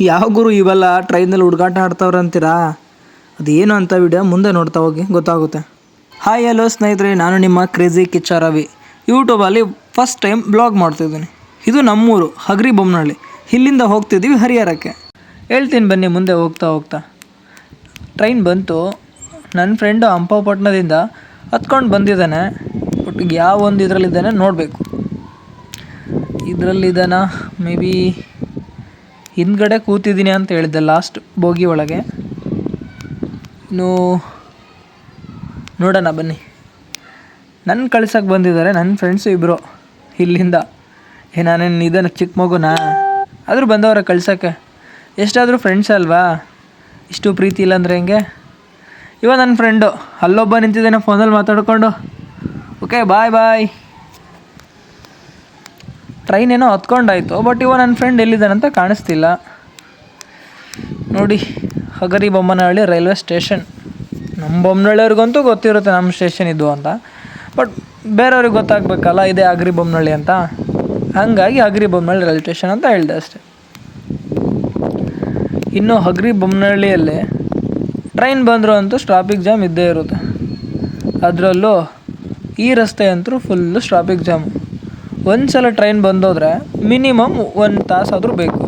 ಯಾವ ಗುರು ಇವೆಲ್ಲ ಟ್ರೈನಲ್ಲಿ ಹುಡುಗಾಟ ಆಡ್ತಾವ್ರೆ ಅಂತೀರಾ? ಅದೇನು ಅಂತ ವಿಡಿಯೋ ಮುಂದೆ ನೋಡ್ತಾ ಹೋಗಿ ಗೊತ್ತಾಗುತ್ತೆ. ಹಾಯ್ ಹಲೋ ಸ್ನೇಹಿತರೆ, ನಾನು ನಿಮ್ಮ ಕ್ರೇಜಿ ಕಿಚ್ಚ ರವಿ ಯೂಟ್ಯೂಬಲ್ಲಿ ಫಸ್ಟ್ ಟೈಮ್ ಬ್ಲಾಗ್ ಮಾಡ್ತಿದ್ದೀನಿ ಇದು ನಮ್ಮೂರು, ಹಗರಿ ಬೊಮ್ಮನಹಳ್ಳಿ ಇಲ್ಲಿಂದ ಹೋಗ್ತಿದ್ದೀವಿ ಹರಿಹರಕ್ಕೆ. ಹೇಳ್ತೀನಿ ಬನ್ನಿ ಮುಂದೆ ಹೋಗ್ತಾ ಹೋಗ್ತಾ. ಟ್ರೈನ್ ಬಂತು. ನನ್ನ ಫ್ರೆಂಡು ಹಂಪಪಟ್ಟಣದಿಂದ ಹತ್ಕೊಂಡು ಬಂದಿದ್ದಾನೆ. ಬಟ್ ಯಾವ ಒಂದು ಇದರಲ್ಲಿದ್ದಾನೆ ನೋಡಬೇಕು. ಇದರಲ್ಲಿದ್ದಾನ? ಮೇ ಬಿ ಹಿಂದ್ಗಡೆ ಕೂತಿದ್ದೀನಿ ಅಂತ ಹೇಳಿದ್ದೆ ಲಾಸ್ಟ್ ಬೋಗಿ ಒಳಗೆ. ಇನ್ನು ನೋಡೋಣ, ಬನ್ನಿ. ನನ್ನ ಕಳ್ಸೋಕ್ಕೆ ಬಂದಿದ್ದಾರೆ ನನ್ನ ಫ್ರೆಂಡ್ಸು ಇಬ್ಬರು ಇಲ್ಲಿಂದ. ಏ, ನಾನೇನು ಇದನ್ನು ಚಿಕ್ಕ ಮಗುನಾ? ಆದರೂ ಬಂದವರ ಕಳ್ಸೋಕ್ಕೆ. ಎಷ್ಟಾದರೂ ಫ್ರೆಂಡ್ಸ್ ಅಲ್ವಾ? ಇಷ್ಟು ಪ್ರೀತಿ ಇಲ್ಲ ಅಂದರೆ ಹೆಂಗೆ? ಇವಾಗ ನನ್ನ ಫ್ರೆಂಡು ಅಲ್ಲೊಬ್ಬ ನಿಂತಿದ್ದಾನೆ ಫೋನಲ್ಲಿ ಮಾತಾಡ್ಕೊಂಡು. ಓಕೆ ಬಾಯ್ ಬಾಯ್ ಟ್ರೈನ್ ಏನೋ ಹತ್ಕೊಂಡಾಯಿತು ಬಟ್ ಇವ ನನ್ನ ಫ್ರೆಂಡ್ ಎಲ್ಲಿದ್ದಾನಂತ ಕಾಣಿಸ್ತಿಲ್ಲ. ನೋಡಿ, ಹಗರಿ ಬೊಮ್ಮನಹಳ್ಳಿ ರೈಲ್ವೆ ಸ್ಟೇಷನ್. ನಮ್ಮ ಬೊಮ್ಮನಹಳ್ಳಿಯವ್ರಿಗಂತೂ ಗೊತ್ತಿರುತ್ತೆ ನಮ್ಮ ಸ್ಟೇಷನ್ ಇದು ಅಂತ. ಬಟ್ ಬೇರೆಯವ್ರಿಗೆ ಗೊತ್ತಾಗಬೇಕಲ್ಲ, ಇದೇ ಅಗ್ರಿ ಬೊಮ್ಮನಹಳ್ಳಿ ಅಂತ. ಹಾಗಾಗಿ ಅಗ್ರಿ ಬೊಮ್ಮನಹಳ್ಳಿ ರೈಲ್ವೆ ಸ್ಟೇಷನ್ ಅಂತ ಹೇಳಿದೆ ಅಷ್ಟೆ. ಇನ್ನು ಹಗರಿ ಬೊಮ್ಮನಹಳ್ಳಿಯಲ್ಲಿ ಟ್ರೈನ್ ಬಂದರೂ ಅಂತೂ ಟ್ರಾಫಿಕ್ ಜಾಮ್ ಇದ್ದೇ ಇರುತ್ತೆ. ಅದರಲ್ಲೂ ಈ ರಸ್ತೆ ಅಂತೂ ಫುಲ್ಲು ಟ್ರಾಫಿಕ್ ಜಾಮ್ ಒಂದು ಸಲ ಟ್ರೈನ್ ಬಂದೋದ್ರೆ ಮಿನಿಮಮ್ ಒಂದು ತಾಸಾದರೂ ಬೇಕು.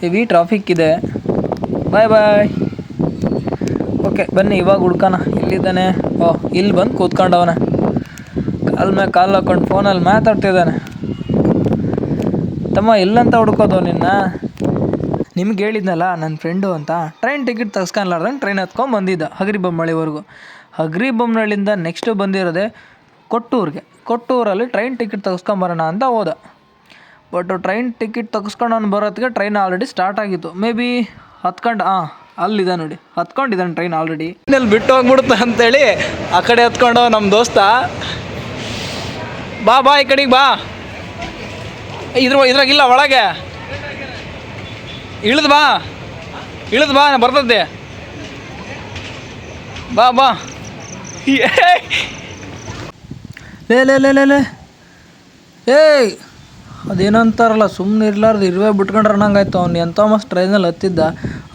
ಹೆವಿ ಟ್ರಾಫಿಕ್ ಇದೆ. ಬಾಯ್ ಬಾಯ್ ಓಕೆ ಬನ್ನಿ, ಇವಾಗ ಹುಡ್ಕೋಣ. ಇಲ್ಲಿದ್ದಾನೆ. ಓ, ಇಲ್ಲಿ ಬಂದು ಕೂತ್ಕೊಂಡವನೆ. ಕಾಲ್ ಮೇಲೆ ಕಾಲು ಹಾಕ್ಕೊಂಡು ಫೋನಲ್ಲಿ ಮಾತಾಡ್ತಿದ್ದಾನೆ. ತಮ್ಮ ಎಲ್ಲಂತ ಹುಡ್ಕೋದು ನಿನ್ನ? ನಿಮ್ಗೆ ಹೇಳಿದ್ನಲ್ಲ ನನ್ನ ಫ್ರೆಂಡು ಅಂತ? ಟ್ರೈನ್ ಟಿಕೆಟ್ ತಗ್ಸ್ಕೊಲಾರ್ದಂಗೆ ಟ್ರೈನ್ ಹತ್ಕೊಂಡು ಬಂದಿದ್ದ ಹಗರಿ ಬೊಮ್ಮಳಿವರೆಗೂ ಹಗರಿ ಬೊಮ್ಮಳಿಂದ ನೆಕ್ಸ್ಟ್ ಬಂದಿರೋದೆ ಕೊಟ್ಟೂರಿಗೆ. ಕೊಟ್ಟೂರಲ್ಲಿ ಟ್ರೈನ್ ಟಿಕೆಟ್ ತೆಗೆಸ್ಕೊಂಬರೋಣ ಅಂತ ಹೋದ. ಬಟ್ ಟ್ರೈನ್ ಟಿಕೆಟ್ ತೆಗೆಸ್ಕೊಂಡು ಅವ್ನು ಟ್ರೈನ್ ಆಲ್ರೆಡಿ ಸ್ಟಾರ್ಟ್ ಆಗಿತ್ತು. ಮೇ ಬಿ ಹತ್ಕೊಂಡು ಹಾಂ ಅಲ್ಲಿದೆ ನೋಡಿ. ಹತ್ಕೊಂಡಿದ್ದಾನೆ ಟ್ರೈನ್ ಆಲ್ರೆಡಿ ಇನ್ನೆಲ್ಲಿ ಬಿಟ್ಟು ಹೋಗ್ಬಿಡುತ್ತೆ ಅಂತೇಳಿ ಆ ಕಡೆ ಹತ್ಕೊಂಡು ನಮ್ಮ ದೋಸ್ತ, ಬಾ ಬಾ ಈ ಕಡೆಗೆ ಬಾ. ಇದ್ರ ಇದ್ರಾಗಿಲ್ಲ ಒಳಗೆ. ಇಳಿದು ಬಾ. ಇಳಿದು ಬಾ ಬರ್ತದೆ ಬಾ ಬಾ. ಲೇ ಲೇ ಲೇ ಲೇ ಲೇ. ಏಯ್, ಅದೇನಂತಾರಲ್ಲ ಸುಮ್ಮನೆ ಇರ್ಲಾರ್ದು ಇರುವೆ ಬಿಟ್ಕೊಂಡ್ರೆ ಅನ್ನಂಗಾಯ್ತು. ಅವ್ನು ಎಂಥ ಮಸ್ತ್ ಟ್ರೈನಲ್ಲಿ ಹತ್ತಿದ್ದ.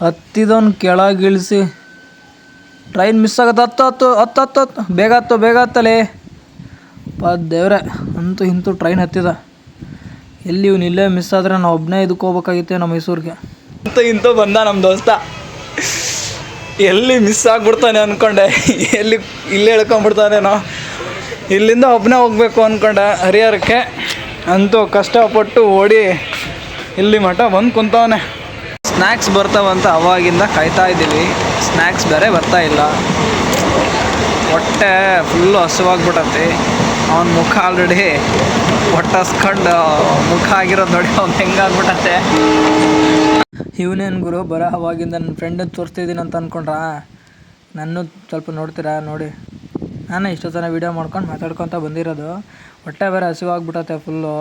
ಹತ್ತಿದವ್ನು ಕೆಳಗೆ ಇಳಿಸಿ. ಟ್ರೈನ್ ಮಿಸ್ ಆಗತ್ತೆ. ಹತ್ತು ಹತ್ತು ಹತ್ತು ಹತ್ತು ಹತ್ತು. ಬೇಗ ಹತ್ತು, ಬೇಗ ಹತ್ತಲೇ ಪಾ ದೇವ್ರೆ, ಅಂತೂ ಇಂತೂ ಟ್ರೈನ್ ಹತ್ತಿದ. ಎಲ್ಲಿ ಇವ್ನು ಇಲ್ಲೇ ಮಿಸ್ ಆದರೆ ನಾವು ಒಬ್ಬನೇ ಇದಕ್ಕೆ ಹೋಗ್ಬೇಕಾಗಿತ್ತೆ ನಮ್ಮ ಮೈಸೂರಿಗೆ. ಅಂತ ಇಂತೂ ಬಂದ ನಮ್ಮ ದೋಸ್ತ. ಎಲ್ಲಿ ಮಿಸ್ ಆಗ್ಬಿಡ್ತಾನೆ ಅಂದ್ಕೊಂಡೆ ಎಲ್ಲಿ, ಇಲ್ಲೇ ಹೇಳ್ಕೊಂಬಿಡ್ತಾನೇನೋ ಇಲ್ಲಿಂದ ಒಬ್ಬನೇ ಹೋಗ್ಬೇಕು ಅಂದ್ಕೊಂಡ ಹರಿಹರಕ್ಕೆ. ಅಂತೂ ಕಷ್ಟಪಟ್ಟು ಓಡಿ ಇಲ್ಲಿ ಮಠ ಬಂದು ಕುಂತವನೆ. ಸ್ನ್ಯಾಕ್ಸ್ ಬರ್ತಾವಂತ ಅವಾಗಿಂದ ಕಾಯ್ತಾ ಇದ್ದೀವಿ. ಸ್ನ್ಯಾಕ್ಸ್ ಬೇರೆ ಬರ್ತಾ ಇಲ್ಲ. ಹೊಟ್ಟೆ ಫುಲ್ಲು ಹಸುವಾಗ್ಬಿಟ್ಟತಿ ಅವನ ಮುಖ ಆಲ್ರೆಡಿ ಹೊಟ್ಟೆ ಹಸ್ಕೊಂಡು ಮುಖ ಆಗಿರೋದು ನೋಡಿ ಅವ್ನು ಹೆಂಗಾಗ್ಬಿಟ್ಟತೆ ಇವನೇನು ಗುರು, ಬರೋ ಅವಾಗಿಂದ ನನ್ನ ಫ್ರೆಂಡನ್ನು ತೋರಿಸ್ತಿದ್ದೀನಿ ಅಂತ ಅಂದ್ಕೊಂಡ್ರಾ ನನ್ನ ಸ್ವಲ್ಪ ನೋಡ್ತೀರಾ? ನೋಡಿ. ನಾನು ಇಷ್ಟು ಜನ ವೀಡಿಯೋ ಮಾಡ್ಕೊಂಡು ಮಾತಾಡ್ಕೊತ ಬಂದಿರೋದು. ಹೊಟ್ಟೆ ಬೇರೆ ಹಸಿವಾಗ್ಬಿಟ್ಟತೆ ಫುಲ್ಲು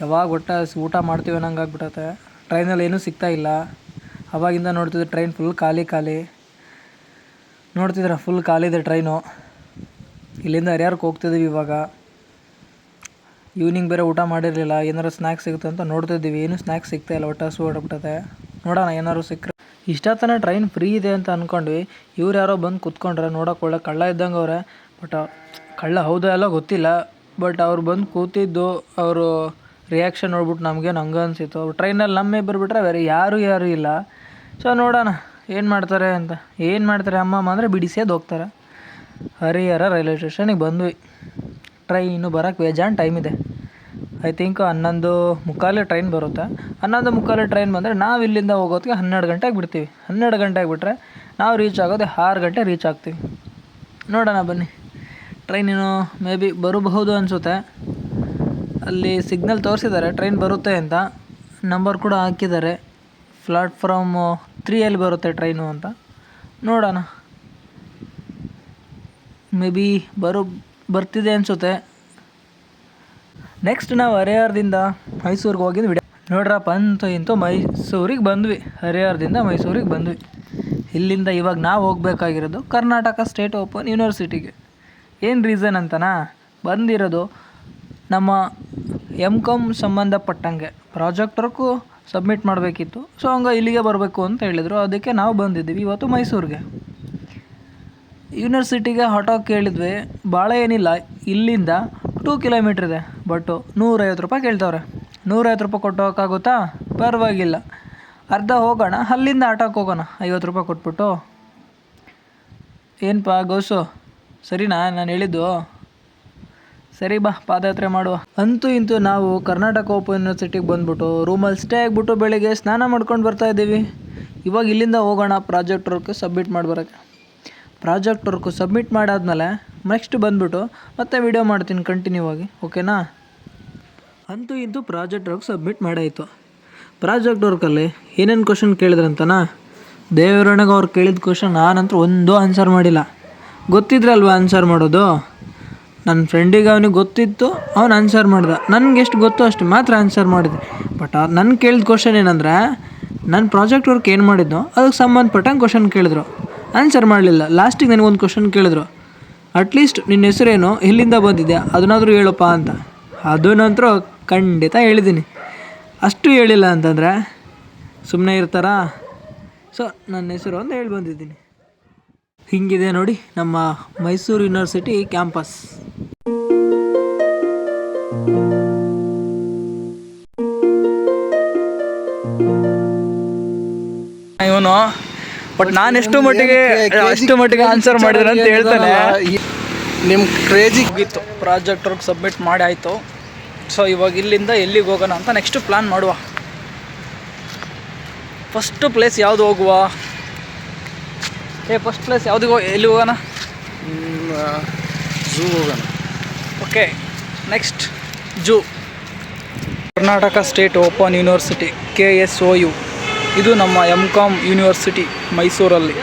ಯಾವಾಗ ಹೊಟ್ಟೆ ಹಸಿ ಊಟ ಮಾಡ್ತೀವಿ ಅನ್ನಂಗೆ ಟ್ರೈನಲ್ಲಿ ಏನೂ ಸಿಗ್ತಾ ಇಲ್ಲ. ಅವಾಗಿಂದ ನೋಡ್ತಿದ್ದೆ ಟ್ರೈನ್ ಫುಲ್ ಖಾಲಿ ಖಾಲಿ. ನೋಡ್ತಿದ್ರೆ ಫುಲ್ ಖಾಲಿ ಇದೆ ಟ್ರೈನು ಇಲ್ಲಿಂದ ಹರಿಹರಕ್ಕೆ ಹೋಗ್ತಿದ್ದೀವಿ ಇವಾಗ. ಈವ್ನಿಂಗ್ ಬೇರೆ ಊಟ ಮಾಡಿರಲಿಲ್ಲ. ಏನಾರು ಸ್ನ್ಯಾಕ್ಸ್ ಸಿಗುತ್ತೆ ಅಂತ ನೋಡ್ತಿದ್ದೀವಿ. ಏನು ಸ್ನ್ಯಾಕ್ಸ್ ಸಿಗ್ತಾ ಇಲ್ಲ. ಹೊಟ್ಟೆ ಹಸು ಹೊರಡ್ಬಿಟ್ಟತೆ ನೋಡೋಣ ಏನಾದ್ರು ಸಿಕ್ಕರೆ. ಇಷ್ಟೊತ್ತನ ಟ್ರೈನ್ ಫ್ರೀ ಇದೆ ಅಂತ ಅಂದ್ಕೊಂಡ್ವಿ ಇವ್ರು ಯಾರೋ ಬಂದು ಕುತ್ಕೊಂಡ್ರೆ ನೋಡೋಕೆ ಒಳ್ಳೆ ಕಳ್ಳ ಇದ್ದಂಗೆ ಅವ್ರೆ. ಬಟ್ ಕಳ್ಳ ಹೌದಾ ಎಲ್ಲ ಗೊತ್ತಿಲ್ಲ. ಬಟ್, ಅವ್ರು ಬಂದು ಕೂತಿದ್ದು, ಅವರು ರಿಯಾಕ್ಷನ್ ನೋಡ್ಬಿಟ್ಟು ನಮಗೇನು ಹಂಗೆ ಅನಿಸಿತ್ತು. ಟ್ರೈನಲ್ಲಿ ನಮ್ಮೇ ಬರ್ಬಿಟ್ರೆ ಬೇರೆ ಯಾರು ಯಾರು ಇಲ್ಲ. ಸೊ ನೋಡೋಣ, ಏನು ಮಾಡ್ತಾರೆ ಅಂತ. ಏನು ಮಾಡ್ತಾರೆ ಅಮ್ಮಮ್ಮ ಅಂದರೆ ಬಿಡಿಸೇದು ಹೋಗ್ತಾರೆ. ಹರಿಹರ ರೈಲ್ವೆ ಸ್ಟೇಷನಿಗೆ ಬಂದ್ವಿ. ಟ್ರೈನು ಬರೋಕ್ಕೆ ಬೇಜಾನ್ ಟೈಮ್ ಇದೆ. ಐ ಥಿಂಕ್ ಹನ್ನೊಂದು ಮುಕ್ಕಾಲು ಟ್ರೈನ್ ಬರುತ್ತೆ. ಹನ್ನೊಂದು ಮುಕ್ಕಾಲು ಟ್ರೈನ್ ಬಂದರೆ ನಾವು ಇಲ್ಲಿಂದ ಹೋಗೋತ್ತಿಗೆ ಹನ್ನೆರಡು ಗಂಟೆಗೆ ಬಿಡ್ತೀವಿ. ಹನ್ನೆರಡು ಗಂಟೆಗೆ ಬಿಟ್ಟರೆ ನಾವು ರೀಚ್ ಆಗೋದು ಆರು ಗಂಟೆ ರೀಚ್ ಆಗ್ತೀವಿ. ನೋಡೋಣ ಬನ್ನಿ. ಟ್ರೈನಿನು ಮೇ ಬಿ ಬರಬಹುದು ಅನಿಸುತ್ತೆ. ಅಲ್ಲಿ ಸಿಗ್ನಲ್ ತೋರಿಸಿದ್ದಾರೆ ಟ್ರೈನ್ ಬರುತ್ತೆ ಅಂತ. ನಂಬರ್ ಕೂಡ ಹಾಕಿದ್ದಾರೆ. ಪ್ಲಾಟ್ಫಾರ್ಮ್ ತ್ರೀಯಲ್ಲಿ ಬರುತ್ತೆ ಟ್ರೈನು ಅಂತ. ನೋಡೋಣ. ಮೇ ಬಿ ಬರು, ಬರ್ತಿದೆ ಅನಿಸುತ್ತೆ. ನೆಕ್ಸ್ಟ್ ನಾವು ಹರಿಹರದಿಂದ ಮೈಸೂರಿಗೆ ಹೋಗಿದ್ದು ವಿಡಿಯೋ. ನೋಡ್ರಪ್ಪ, ಅಂತ ಇಂತೂ ಮೈಸೂರಿಗೆ ಬಂದ್ವಿ. ಹರಿಹರದಿಂದ ಮೈಸೂರಿಗೆ ಬಂದ್ವಿ. ಇಲ್ಲಿಂದ ಇವಾಗ ನಾವು ಹೋಗಬೇಕಾಗಿರೋದು ಕರ್ನಾಟಕ ಸ್ಟೇಟ್ ಓಪನ್ ಯೂನಿವರ್ಸಿಟಿಗೆ ಏನು ರೀಸನ್ ಅಂತನಾ? ಬಂದಿರೋದು ನಮ್ಮ ಎಂ ಕಾಮ್ ಸಂಬಂಧಪಟ್ಟಂಗೆ. ಪ್ರಾಜೆಕ್ಟ್ ವರ್ಕು ಸಬ್ಮಿಟ್ ಮಾಡಬೇಕಿತ್ತು. ಸೊ ಹಂಗೆ ಇಲ್ಲಿಗೆ ಬರಬೇಕು ಅಂತ ಹೇಳಿದರು. ಅದಕ್ಕೆ ನಾವು ಬಂದಿದ್ದೀವಿ ಇವತ್ತು ಮೈಸೂರಿಗೆ. ಯೂನಿವರ್ಸಿಟಿಗೆ ಆಟೋ ಕೇಳಿದ್ವಿ. ಭಾಳ ಏನಿಲ್ಲ. ಇಲ್ಲಿಂದ ಟೂ ಕಿಲೋಮೀಟ್ರ್ ಇದೆ. ಬಟ್ಟು ನೂರೈವತ್ತು ರೂಪಾಯಿ ಕೇಳ್ತವ್ರೆ. ನೂರೈವತ್ತು ರೂಪಾಯಿ ಕೊಟ್ಟು ಹೋಗೋಕ್ಕಾಗುತ್ತಾ ಪರವಾಗಿಲ್ಲ. ಅರ್ಧ ಹೋಗೋಣ. ಅಲ್ಲಿಂದ ಆಟೋಕ್ಕೆ ಹೋಗೋಣ. ಐವತ್ತು ರೂಪಾಯಿ ಕೊಟ್ಬಿಟ್ಟು. ಏನಪ್ಪ ಗೌಸು? ಸರಿನಾ? ನಾನು ಹೇಳಿದ್ದು. ಸರಿ ಬಾ, ಪಾದಯಾತ್ರೆ ಮಾಡುವ. ಅಂತೂ ಇಂತೂ ನಾವು ಕರ್ನಾಟಕ ಓಪನ್ ಯೂನಿವರ್ಸಿಟಿಗೆ ಬಂದ್ಬಿಟ್ಟು ರೂಮಲ್ಲಿ ಸ್ಟೇ ಆಗಿಬಿಟ್ಟು ಬೆಳಿಗ್ಗೆ ಸ್ನಾನ ಮಾಡ್ಕೊಂಡು ಬರ್ತಾ ಇದ್ದೀವಿ. ಇವಾಗ ಇಲ್ಲಿಂದ ಹೋಗೋಣ ಪ್ರಾಜೆಕ್ಟ್ ವರ್ಕ್ ಸಬ್ಮಿಟ್ ಮಾಡಿ ಬರೋಕ್ಕೆ. ಪ್ರಾಜೆಕ್ಟ್ ವರ್ಕ್ ಸಬ್ಮಿಟ್ ಮಾಡಾದ್ಮೇಲೆ ನೆಕ್ಸ್ಟ್ ಬಂದ್ಬಿಟ್ಟು ಮತ್ತೆ ವಿಡಿಯೋ ಮಾಡ್ತೀನಿ ಕಂಟಿನ್ಯೂ ಆಗಿ, ಓಕೆನಾ? ಅಂತೂ ಇಂತೂ ಪ್ರಾಜೆಕ್ಟ್ ವರ್ಕ್ ಸಬ್ಮಿಟ್ ಮಾಡಾಯಿತು. ಪ್ರಾಜೆಕ್ಟ್ ವರ್ಕಲ್ಲಿ ಏನೇನು ಕ್ವಶನ್ ಕೇಳಿದ್ರಂತನಾ? ದೇವರಣಗ ಅವ್ರು ಕೇಳಿದ ಕ್ವಶನ್ ನಾನಂತೂ ಒಂದೂ ಆನ್ಸರ್ ಮಾಡಿಲ್ಲ. ಗೊತ್ತಿದ್ರಲ್ವ ಆನ್ಸರ್ ಮಾಡೋದು? ನನ್ನ ಫ್ರೆಂಡಿಗೆ ಅವನಿಗೆ ಗೊತ್ತಿತ್ತು, ಅವನು ಆನ್ಸರ್ ಮಾಡ್ದ. ನನಗೆ ಎಷ್ಟು ಗೊತ್ತು ಅಷ್ಟು ಮಾತ್ರ ಆನ್ಸರ್ ಮಾಡಿದೆ. ಬಟ್ ನನ್ನ ಕೇಳಿದ ಕ್ವಶನ್ ಏನಂದರೆ ನನ್ನ ಪ್ರಾಜೆಕ್ಟ್ ವರ್ಕ್ ಏನು ಮಾಡಿದ್ನೋ ಅದಕ್ಕೆ ಸಂಬಂಧಪಟ್ಟಂಗೆ ಕ್ವಶನ್ ಕೇಳಿದ್ರು. ಆನ್ಸರ್ ಮಾಡಲಿಲ್ಲ. ಲಾಸ್ಟಿಗೆ ನನಗೊಂದು ಕ್ವಶನ್ ಕೇಳಿದ್ರು. ಅಟ್ಲೀಸ್ಟ್ ನಿನ್ನ ಹೆಸರೇನು? ಎಲ್ಲಿಂದ ಬಂದಿದೆ ಅದನ್ನಾದರೂ ಹೇಳಪ್ಪ ಅಂತ. ಅದನ್ನಂತರೂ ಖಂಡಿತ ಹೇಳಿದ್ದೀನಿ ಅಷ್ಟು ಹೇಳಿಲ್ಲ ಅಂತಂದರೆ ಸುಮ್ಮನೆ ಇರ್ತಾರಾ? ಸೊ ನನ್ನ ಹೆಸರು ಅಂತ ಹೇಳಿ ಬಂದಿದ್ದೀನಿ. ಹಿಂಗಿದೆ ನೋಡಿ ನಮ್ಮ ಮೈಸೂರು ಯೂನಿವರ್ಸಿಟಿ ಕ್ಯಾಂಪಸ್ ಇವನು ಬಟ್ ನಾನು ಎಷ್ಟು ಮಟ್ಟಿಗೆ ಎಷ್ಟು ಮಟ್ಟಿಗೆ ಆನ್ಸರ್ ಮಾಡಿದ್ರೆ ಅಂತ ಹೇಳ್ತಾನೆ. ನಿಮ್ಮ ಕ್ರೇಜಿ ಮುಗೀತು. ಪ್ರಾಜೆಕ್ಟ್ ವರ್ಕ್ ಸಬ್ಮಿಟ್ ಮಾಡಿ ಆಯಿತು. ಸೊ ಇವಾಗ ಇಲ್ಲಿಂದ ಎಲ್ಲಿಗೆ ಹೋಗೋಣ ಅಂತ ನೆಕ್ಸ್ಟ್ ಪ್ಲ್ಯಾನ್ ಮಾಡುವ. ಫಸ್ಟ್ ಪ್ಲೇಸ್ ಯಾವುದು ಹೋಗುವ? ಏ ಫಸ್ಟ್ ಕ್ಲಾಸ್ ಯಾವುದಿಗೆ ಎಲ್ಲಿ ಹೋಗೋಣ? ಝೂ ಹೋಗೋಣ. Okay next zoo Karnataka state open university K S O U ಇದು ನಮ್ಮ ಎಂ ಕಾಮ್ ಯೂನಿವರ್ಸಿಟಿ ಮೈಸೂರಲ್ಲಿ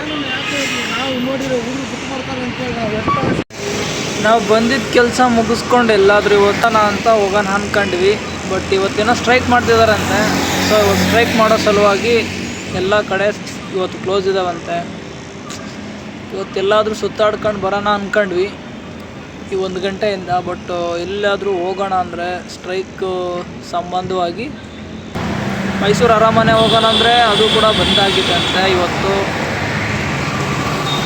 ನಾವು ಬಂದಿದ್ದ ಕೆಲಸ ಮುಗಿಸ್ಕೊಂಡು ಎಲ್ಲಾದರೂ ಇವತ್ತನ ಅಂತ ಹೋಗೋಣ ಅಂದ್ಕೊಂಡ್ವಿ ಬಟ್ ಇವತ್ತೇನೋ ಸ್ಟ್ರೈಕ್ ಮಾಡ್ತಿದ್ದಾರಂತೆ ಸೊ ಇವತ್ತು ಸ್ಟ್ರೈಕ್ ಮಾಡೋ ಸಲುವಾಗಿ ಎಲ್ಲ ಕಡೆ ಇವತ್ತು ಕ್ಲೋಸ್ ಇದಾವಂತೆ. ಇವತ್ತೆಲ್ಲಾದರೂ ಸುತ್ತಾಡ್ಕೊಂಡು ಬರೋಣ ಅಂದ್ಕೊಂಡ್ವಿ ಈ ಒಂದು ಗಂಟೆಯಿಂದ ಬಟ್ ಎಲ್ಲಾದರೂ ಹೋಗೋಣ ಅಂದರೆ ಸ್ಟ್ರೈಕ್ ಸಂಬಂಧವಾಗಿ. ಮೈಸೂರು ಅರಮನೆ ಹೋಗೋಣ ಅಂದರೆ ಅದು ಕೂಡ ಬಂದಾಗಿದೆ ಅಂತೆ ಇವತ್ತು.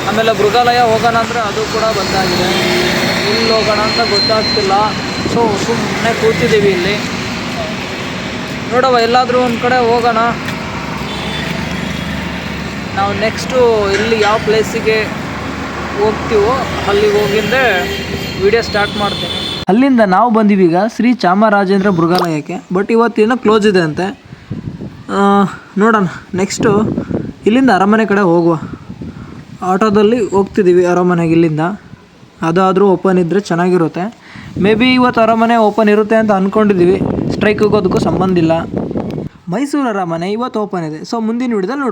ಆಮೇಲೆ ಮೃಗಾಲಯ ಹೋಗೋಣ ಅಂದರೆ ಅದು ಕೂಡ ಬಂದಾಗಿದೆ. ಇಲ್ಲಿ ಹೋಗೋಣ ಅಂತ ಗೊತ್ತಾಗ್ತಿಲ್ಲ. ಸೊ ಸುಮ್ಮನೆ ಕೂತಿದ್ದೀವಿ ಇಲ್ಲಿ. ನೋಡವ ಎಲ್ಲಾದರೂ ಒಂದು ಕಡೆ ಹೋಗೋಣ. ನಾವು ನೆಕ್ಸ್ಟು ಇಲ್ಲಿ ಯಾವ ಪ್ಲೇಸಿಗೆ ಹೋಗ್ತೀವೋ ಅಲ್ಲಿಗೆ ಹೋಗಿಂದೆ ವಿಡಿಯೋ ಸ್ಟಾರ್ಟ್ ಮಾಡ್ತೀನಿ. ಅಲ್ಲಿಂದ ನಾವು ಬಂದೀವಿ ಈಗ ಶ್ರೀ ಚಾಮರಾಜೇಂದ್ರ ಮೃಗಾಲಯಕ್ಕೆ ಬಟ್ ಇವತ್ತೇನೋ ಕ್ಲೋಸ್ ಇದೆ ಅಂತೆ. ನೋಡೋಣ ನೆಕ್ಸ್ಟು ಇಲ್ಲಿಂದ ಅರಮನೆ ಕಡೆ ಹೋಗುವ. ಆಟೋದಲ್ಲಿ ಹೋಗ್ತಿದ್ದೀವಿ ಅರಮನೆಗೆ ಇಲ್ಲಿಂದ. ಅದಾದರೂ ಓಪನ್ ಇದ್ದರೆ ಚೆನ್ನಾಗಿರುತ್ತೆ. ಮೇ ಬಿ ಇವತ್ತು ಅರಮನೆ ಓಪನ್ ಇರುತ್ತೆ ಅಂತ ಅಂದ್ಕೊಂಡಿದ್ದೀವಿ ಸ್ಟ್ರೈಕ್ ಹೋಗೋದಕ್ಕೂ ಸಂಬಂಧ ಇಲ್ಲ. ಮೈಸೂರು ಅರಮನೆ ಇವತ್ತು ಓಪನ್ ಇದೆ. ಸೊ ಮುಂದಿನ ವಿಡಿಯೋದಲ್ಲಿ